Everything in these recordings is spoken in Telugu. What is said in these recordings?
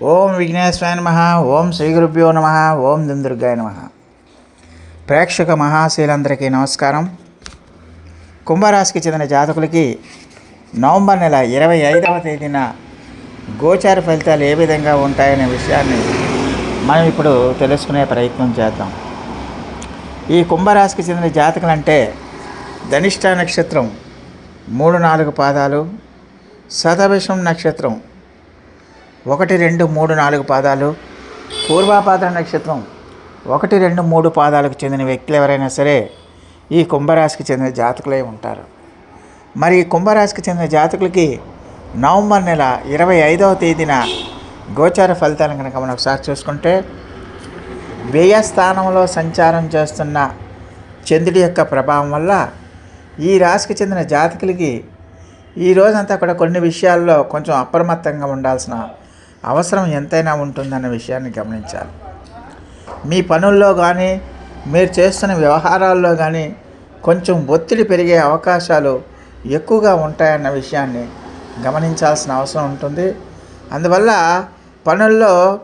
ఓం విఘ్నేశ్వరాయ నమ ఓం శ్రీ గురుభ్యో నమ ఓం దుందుర్గాయ నమ. ప్రేక్షక మహాశీలందరికీ నమస్కారం. కుంభరాశికి చెందిన జాతకులకి నవంబర్ నెల ఇరవై ఐదవ తేదీన గోచార ఫలితాలు ఏ విధంగా ఉంటాయనే విషయాన్ని మనం ఇప్పుడు తెలుసుకునే ప్రయత్నం చేద్దాం. ఈ కుంభరాశికి చెందిన జాతకులు అంటే ధనిష్ట నక్షత్రం మూడు నాలుగు పాదాలు శతభిషం నక్షత్రం ఒకటి రెండు మూడు నాలుగు పాదాలు. పూర్వాపాద నక్షత్రం ఒకటి రెండు మూడు పాదాలకు చెందిన వ్యక్తులు ఎవరైనా సరే ఈ కుంభరాశికి చెందిన జాతకులై ఉంటారు. మరి ఈ కుంభరాశికి చెందిన జాతకులకి నవంబర్ నెల ఇరవై ఐదవ తేదీన గోచార ఫలితాలను కనుక మనం ఒకసారి చూసుకుంటే వ్యయ స్థానంలో సంచారం చేస్తున్న చంద్రుడి యొక్క ప్రభావం వల్ల ఈ రాశికి చెందిన జాతకులకి ఈ రోజంతా కూడా కొన్ని విషయాల్లో కొంచెం అప్రమత్తంగా ఉండాల్సిన అవసరం ఎంతైనా ఉంటుందన్న విషయాన్ని గమనించాలి. మీ పనుల్లో కానీ మీరు చేస్తున్న వ్యవహారాల్లో కానీ కొంచెం ఒత్తిడి పెరిగే అవకాశాలు ఎక్కువగా ఉంటాయన్న విషయాన్ని గమనించాల్సిన అవసరం ఉంటుంది. అందువల్ల పనుల్లో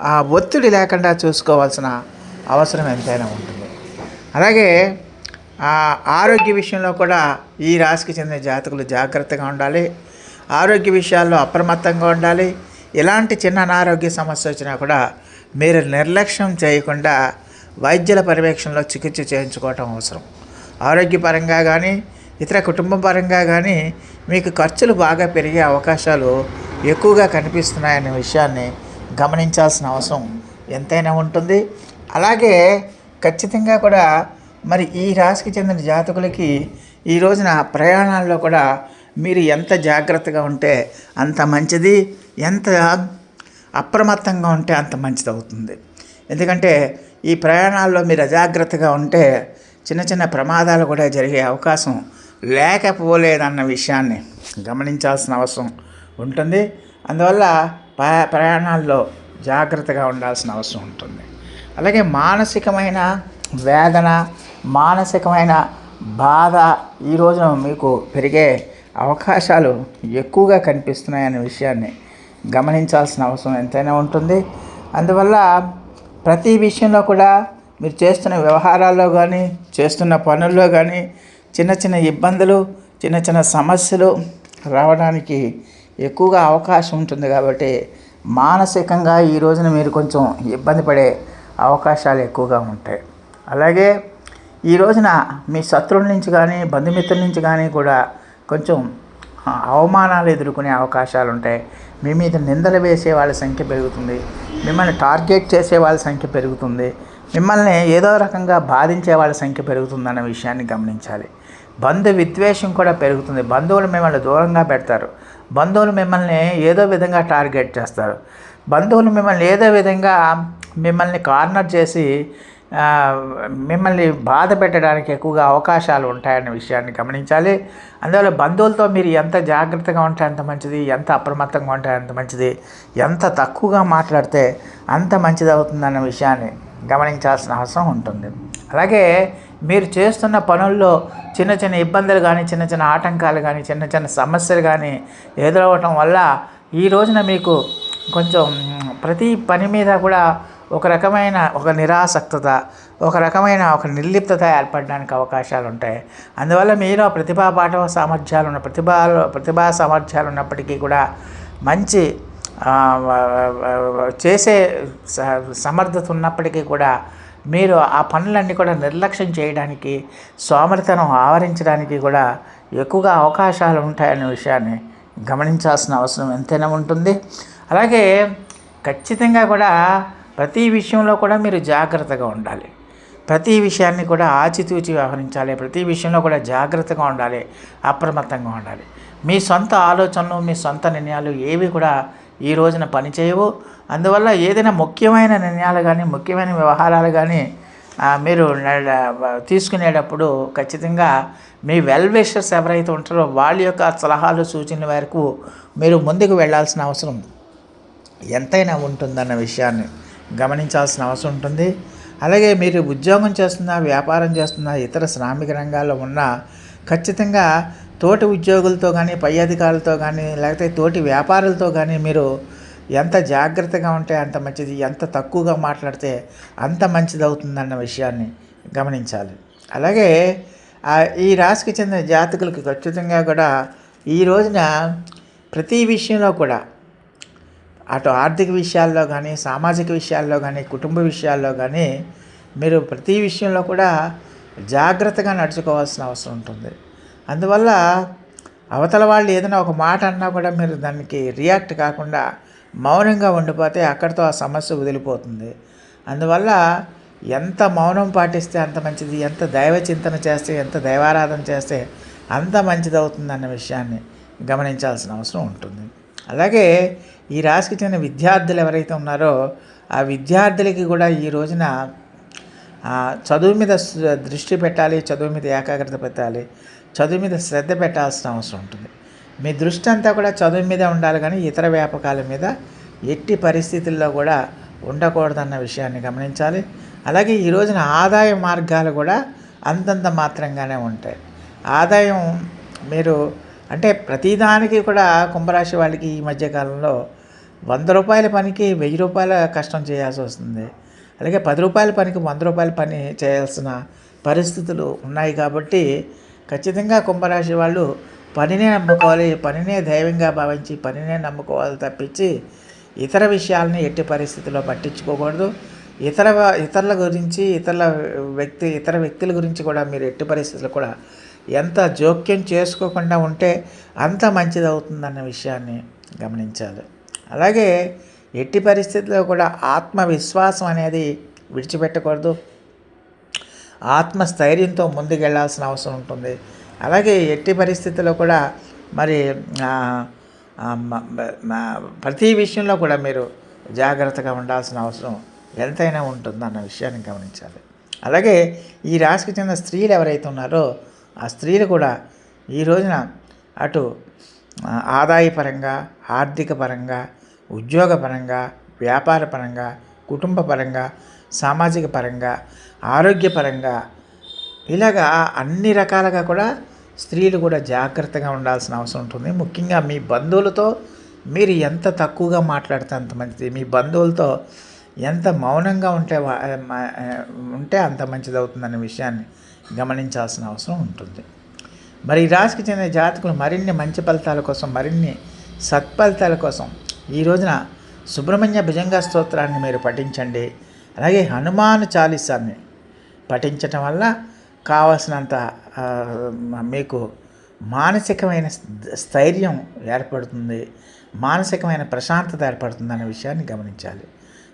ఆ ఒత్తిడి లేకుండా చూసుకోవాల్సిన అవసరం ఎంతైనా ఉంటుంది. అలాగే ఆ ఆరోగ్య విషయంలో కూడా ఈ రాశికి చెందిన జాతకులు జాగ్రత్తగా ఉండాలి. ఆరోగ్య విషయాల్లో అప్రమత్తంగా ఉండాలి. ఎలాంటి చిన్న అనారోగ్య సమస్య వచ్చినా కూడా మీరు నిర్లక్ష్యం చేయకుండా వైద్యుల పర్యవేక్షణలో చికిత్స చేయించుకోవటం అవసరం. ఆరోగ్యపరంగా కానీ ఇతర కుటుంబ పరంగా కానీ మీకు ఖర్చులు బాగా పెరిగే అవకాశాలు ఎక్కువగా కనిపిస్తున్నాయనే విషయాన్ని గమనించాల్సిన అవసరం ఎంతైనా ఉంటుంది. అలాగే ఖచ్చితంగా కూడా మరి ఈ రాశికి చెందిన జాతకులకి ఈ రోజున ప్రయాణాల్లో కూడా మీరు ఎంత జాగ్రత్తగా ఉంటే అంత మంచిది. ఎంత అప్రమత్తంగా ఉంటే అంత మంచిది అవుతుంది ఎందుకంటే ఈ ప్రయాణాల్లో మీరు అజాగ్రత్తగా ఉంటే చిన్న చిన్న ప్రమాదాలు కూడా జరిగే అవకాశం లేకపోలేదన్న విషయాన్ని గమనించాల్సిన అవసరం ఉంటుంది. అందువల్ల ప- ప్రయాణాల్లో జాగ్రత్తగా ఉండాల్సిన అవసరం ఉంటుంది. అలాగే మానసికమైన వేదన మానసికమైన బాధ ఈ రోజున మీకు పెరిగే అవకాశాలు ఎక్కువగా కనిపిస్తున్నాయనే విషయాన్ని గమనించాల్సిన అవసరం ఎంతైనా ఉంటుంది. అందువల్ల ప్రతి విషయంలో కూడా మీరు చేస్తున్న వ్యవహారాల్లో కానీ చేస్తున్న పనుల్లో కానీ చిన్న చిన్న ఇబ్బందులు చిన్న చిన్న సమస్యలు రావడానికి ఎక్కువగా అవకాశం ఉంటుంది కాబట్టి మానసికంగా ఈ రోజున మీరు కొంచెం ఇబ్బంది పడే అవకాశాలు ఎక్కువగా ఉంటాయి. అలాగే ఈ రోజున మీ శత్రువుల నుంచి కానీ బంధుమిత్రుల నుంచి కానీ కూడా కొంచెం అవమానాలు ఎదుర్కొనే అవకాశాలు ఉంటాయి మీ మీద నిందలు వేసే వాళ్ళ సంఖ్య పెరుగుతుంది. మిమ్మల్ని టార్గెట్ చేసే వాళ్ళ సంఖ్య పెరుగుతుంది. మిమ్మల్ని ఏదో రకంగా బాధించే వాళ్ళ సంఖ్య పెరుగుతుందన్న విషయాన్ని గమనించాలి. బంధు విద్వేషం కూడా పెరుగుతుంది. బంధువులు మిమ్మల్ని దూరంగా పెడతారు. బంధువులు మిమ్మల్ని ఏదో విధంగా టార్గెట్ చేస్తారు. బంధువులు మిమ్మల్ని ఏదో విధంగా మిమ్మల్ని కార్నర్ చేసి మిమ్మల్ని బాధ పెట్టడానికి ఎక్కువగా అవకాశాలు ఉంటాయనే విషయాన్ని గమనించాలి. అందువల్ల బంధువులతో మీరు ఎంత జాగ్రత్తగా ఉంటే అంత మంచిది ఎంత అప్రమత్తంగా ఉంటే అంత మంచిది ఎంత తక్కువగా మాట్లాడితే అంత మంచిది అవుతుందన్న విషయాన్ని గమనించాల్సిన అవసరం ఉంటుంది. అలాగే మీరు చేస్తున్న పనుల్లో చిన్న చిన్న ఇబ్బందులు కానీ చిన్న చిన్న ఆటంకాలు కానీ చిన్న చిన్న సమస్యలు కానీ ఎదురవ్వటం వల్ల ఈ రోజున మీకు కొంచెం ప్రతి పని మీద కూడా ఒక రకమైన ఒక నిరాసక్తత ఒక రకమైన ఒక నిర్లిప్తత ఏర్పడడానికి అవకాశాలు ఉంటాయి అందువల్ల మీలో ప్రతిభా పాఠవ సామర్థ్యాలు ఉన్న ప్రతిభా ప్రతిభా సామర్థ్యాలు ఉన్నప్పటికీ కూడా మంచి చేసే సమర్థత ఉన్నప్పటికీ కూడా మీరు ఆ పనులన్నీ కూడా నిర్లక్ష్యం చేయడానికి సోమరితనం ఆవరించడానికి కూడా ఎక్కువగా అవకాశాలు ఉంటాయనే విషయాన్ని గమనించాల్సిన అవసరం ఎంతైనా ఉంటుంది. అలాగే ఖచ్చితంగా కూడా ప్రతి విషయంలో కూడా మీరు జాగ్రత్తగా ఉండాలి. ప్రతి విషయాన్ని కూడా ఆచితూచి వ్యవహరించాలి. ప్రతి విషయంలో కూడా జాగ్రత్తగా ఉండాలి. అప్రమత్తంగా ఉండాలి. మీ సొంత ఆలోచనలు మీ సొంత నిర్ణయాలు ఏవి కూడా ఈ రోజున పనిచేయవు. అందువల్ల ఏదైనా ముఖ్యమైన నిర్ణయాలు కానీ ముఖ్యమైన వ్యవహారాలు కానీ మీరు తీసుకునేటప్పుడు ఖచ్చితంగా మీ వెల్ విషర్స్ ఎవరైతే ఉంటారో వాళ్ళ యొక్క సలహాలు సూచనల వరకు మీరు ముందుకు వెళ్ళాల్సిన అవసరం ఎంతైనా ఉంటుందన్న విషయాన్ని గమనించాల్సిన అవసరం ఉంటుంది. అలాగే మీరు ఉద్యోగం చేస్తున్నా వ్యాపారం చేస్తున్నా ఇతర శ్రామిక రంగాల్లో ఉన్న ఖచ్చితంగా తోటి ఉద్యోగులతో కానీ పై అధికారులతో కానీ లేకపోతే తోటి వ్యాపారులతో కానీ మీరు ఎంత జాగ్రత్తగా ఉంటే అంత మంచిది ఎంత తక్కువగా మాట్లాడితే అంత మంచిది అవుతుందన్న విషయాన్ని గమనించాలి. అలాగే ఈ రాశికి చెందిన జాతకులకి ఖచ్చితంగా కూడా ఈ రోజున ప్రతి విషయంలో కూడా అటు ఆర్థిక విషయాల్లో కానీ సామాజిక విషయాల్లో కానీ కుటుంబ విషయాల్లో కానీ మీరు ప్రతి విషయంలో కూడా జాగ్రత్తగా నడుచుకోవాల్సిన అవసరం ఉంటుంది. అందువల్ల అవతల వాళ్ళు ఏదైనా ఒక మాట అన్నా కూడా మీరు దానికి రియాక్ట్ కాకుండా మౌనంగా ఉండిపోతే అక్కడితో ఆ సమస్య వదిలిపోతుంది. అందువల్ల ఎంత మౌనం పాటిస్తే అంత మంచిది ఎంత దైవ చింతన చేస్తే ఎంత దైవారాధన చేస్తే అంత మంచిది అవుతుంది అన్న విషయాన్ని గమనించాల్సిన అవసరం ఉంటుంది. అలాగే ఈ రాశికి చెందిన విద్యార్థులు ఎవరైతే ఉన్నారో ఆ విద్యార్థులకి కూడా ఈ రోజున చదువు మీద దృష్టి పెట్టాలి చదువు మీద ఏకాగ్రత పెట్టాలి చదువు మీద శ్రద్ధ పెట్టాల్సిన అవసరం ఉంటుంది. మీ దృష్టి అంతా కూడా చదువు మీద ఉండాలి కానీ ఇతర వ్యాపకాల మీద ఎట్టి పరిస్థితుల్లో కూడా ఉండకూడదన్న విషయాన్ని గమనించాలి. అలాగే ఈ రోజున ఆదాయ మార్గాలు కూడా అంతంత మాత్రంగానే ఉంటాయి. ఆదాయం మీరు అంటే ప్రతిదానికి కూడా కుంభరాశి వాళ్ళకి ఈ మధ్యకాలంలో వంద రూపాయల పనికి వెయ్యి రూపాయల కష్టం చేయాల్సి వస్తుంది. అలాగే పది రూపాయల పనికి వంద రూపాయల పని చేయాల్సిన పరిస్థితులు ఉన్నాయి కాబట్టి ఖచ్చితంగా కుంభరాశి వాళ్ళు పనినే నమ్ముకోవాలి పనినే దైవంగా భావించి పనినే నమ్ముకోవాలి తప్పించి ఇతర విషయాలని ఎట్టి పరిస్థితుల్లో పట్టించుకోకూడదు. ఇతర ఇతరుల గురించి ఇతరుల వ్యక్తి ఇతర వ్యక్తుల గురించి కూడా మీరు ఎట్టి పరిస్థితుల్లో కూడా ఎంత జోక్యం చేసుకోకుండా ఉంటే అంత మంచిది అవుతుందన్న విషయాన్ని గమనించాలి. అలాగే ఎట్టి పరిస్థితుల్లో కూడా ఆత్మవిశ్వాసం అనేది విడిచిపెట్టకూడదు. ఆత్మస్థైర్యంతో ముందుకెళ్ళాల్సిన అవసరం ఉంటుంది. అలాగే ఎట్టి పరిస్థితుల్లో కూడా మరి ప్రతి విషయంలో కూడా మీరు జాగ్రత్తగా ఉండాల్సిన అవసరం ఎంతైనా ఉంటుందన్న విషయాన్ని గమనించాలి. అలాగే ఈ రాశికి చెందిన స్త్రీలు ఎవరైతే ఉన్నారో ఆ స్త్రీలు కూడా ఈ రోజున అటు ఆదాయపరంగా ఆర్థిక పరంగా ఉద్యోగపరంగా వ్యాపార పరంగా సామాజిక పరంగా ఆరోగ్యపరంగా ఇలాగా అన్ని రకాలుగా కూడా స్త్రీలు కూడా జాగ్రత్తగా ఉండాల్సిన అవసరం ఉంటుంది. ముఖ్యంగా మీ బంధువులతో మీరు ఎంత తక్కువగా మాట్లాడితే అంత మంచిది. మీ బంధువులతో ఎంత మౌనంగా ఉంటే ఉంటే అంత మంచిది అవుతుందనే విషయాన్ని గమనించాల్సిన అవసరం ఉంటుంది. మరి ఈ రాశికి చెందిన జాతకులు మరిన్ని మంచి ఫలితాల కోసం మరిన్ని సత్ఫలితాల కోసం ఈ రోజున సుబ్రహ్మణ్య భుజంగ స్తోత్రాన్ని మీరు పఠించండి. అలాగే హనుమాన్ చాలీసాన్ని పఠించటం వల్ల కావలసినంత మీకు మానసికమైన స్థైర్యం ఏర్పడుతుంది మానసికమైన ప్రశాంతత ఏర్పడుతుంది అనే విషయాన్ని గమనించాలి.